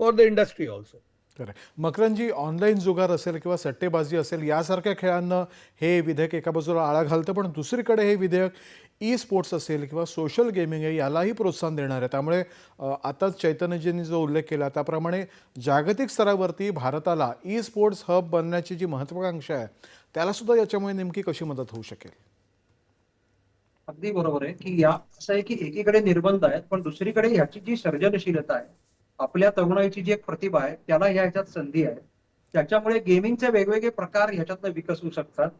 the industry also. खरं मकरंजी online जुगार असेल किंवा सट्टेबाजी असेल यासारख्या खेळांना हे विधेयक एका बाजूला आळा घालतं पण दुसरीकडे हे विधेयक ई स्पोर्ट्स असेल किंवा सोशल गेमिंग आहे यालाही प्रोत्साहन देणार आहे. त्यामुळे आताच चैतन्यजींनी जो उल्लेख केला त्याप्रमाणे जागतिक स्तरावरती भारताला ई स्पोर्ट्स हब बनण्याची जी महत्त्वाकांक्षा आहे त्याला सुद्धा याच्यामुळे नेमकी कशी मदत होऊ शकेल? अगदी बरोबर आहे की या असं आहे की एकीकडे निर्बंध आहेत पण दुसरीकडे ह्याची जी सर्जनशीलता आहे आपल्या तरुणाईची जी एक प्रतिभा आहे त्याला ह्या ह्याच्यात संधी आहे. त्याच्यामुळे गेमिंगचे वेगवेगळे प्रकार ह्याच्यातनं विकसू शकतात.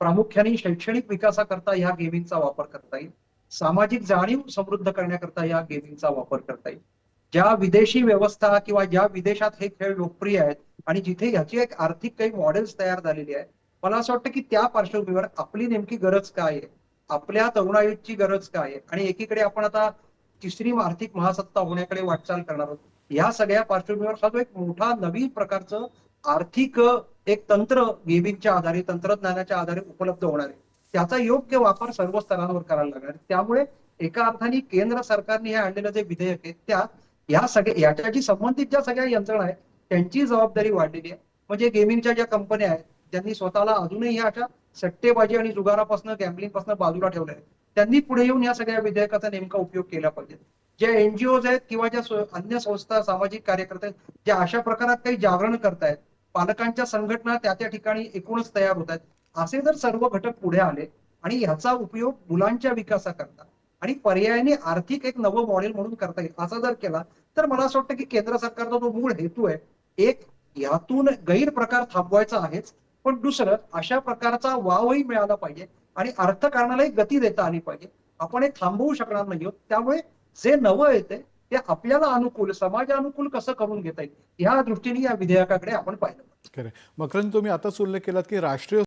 प्रामुख्याने शैक्षणिक विकासाकरता ह्या गेमिंगचा वापर करता येईल. सामाजिक जाणीव समृद्ध करण्याकरता या गेमिंगचा वापर करता येईल. ज्या विदेशी व्यवस्था किंवा ज्या विदेशात हे खेळ लोकप्रिय आहेत आणि जिथे ह्याची एक आर्थिक काही मॉडेल्स तयार झालेली आहे मला असं वाटतं की त्या पार्श्वभूमीवर आपली नेमकी गरज काय आहे? आपल्या तरुणाईची गरज काय आहे? आणि एकीकडे आपण आता तिसरी आर्थिक महासत्ता होण्याकडे वाटचाल करणार आहोत. या सगळ्या पार्श्वभूमीवर हा जो एक मोठा नवीन प्रकारचं आर्थिक एक तंत्र गेमिंगच्या आधारे तंत्रज्ञानाच्या आधारे उपलब्ध होणार आहे. त्याचा योग्य वापर सर्व स्तरांवर करायला लागणार त्यामुळे एका अर्थाने केंद्र सरकारने हे आणलेलं जे विधेयक आहे त्या या सगळ्या याच्याशी संबंधित ज्या सगळ्या यंत्रणा आहेत त्यांची जबाबदारी वाढलेली आहे. म्हणजे गेमिंगच्या ज्या कंपन्या आहेत ज्यांनी स्वतःला अजूनही ह्या अशा सट्टेबाजी आणि जुगारापासून गॅम्बलिंगपासून बाजूला ठेवलं आहे त्यांनी पुढे येऊन या सगळ्या विधेयकाचा नेमका उपयोग केला पाहिजे. ज्या एनजीओज आहेत किंवा ज्या अन्य संस्था सामाजिक कार्यकर्ते आहेत ज्या अशा प्रकारात काही जागरण करतायत पालकांच्या संघटना त्या त्या ठिकाणी एकूणच तयार होत आहेत असे जर सर्व घटक पुढे आले आणि ह्याचा उपयोग मुलांच्या विकासाकरता आणि पर्यायाने आर्थिक एक नवं मॉडेल म्हणून करता येईल असा जर केला तर मला असं वाटतं की केंद्र सरकारचा जो मूळ हेतू आहे एक यातून गैरप्रकार थांबवायचा आहेच पण दुसरं अशा प्रकारचा वावही मिळाला पाहिजे आणि अर्थकारणालाही गती देता आली पाहिजे. आपण हे थांबवू शकणार नाही त्यामुळे जे नवं येते ते आपल्याला अनुकूल समाजानुकूल कसं करून घेता येईल? ह्या दृष्टीने या विधेयकाकडे आपण पाहिलं. मकरंद तुम्ही आताच उल्लेख केलात की राष्ट्रीय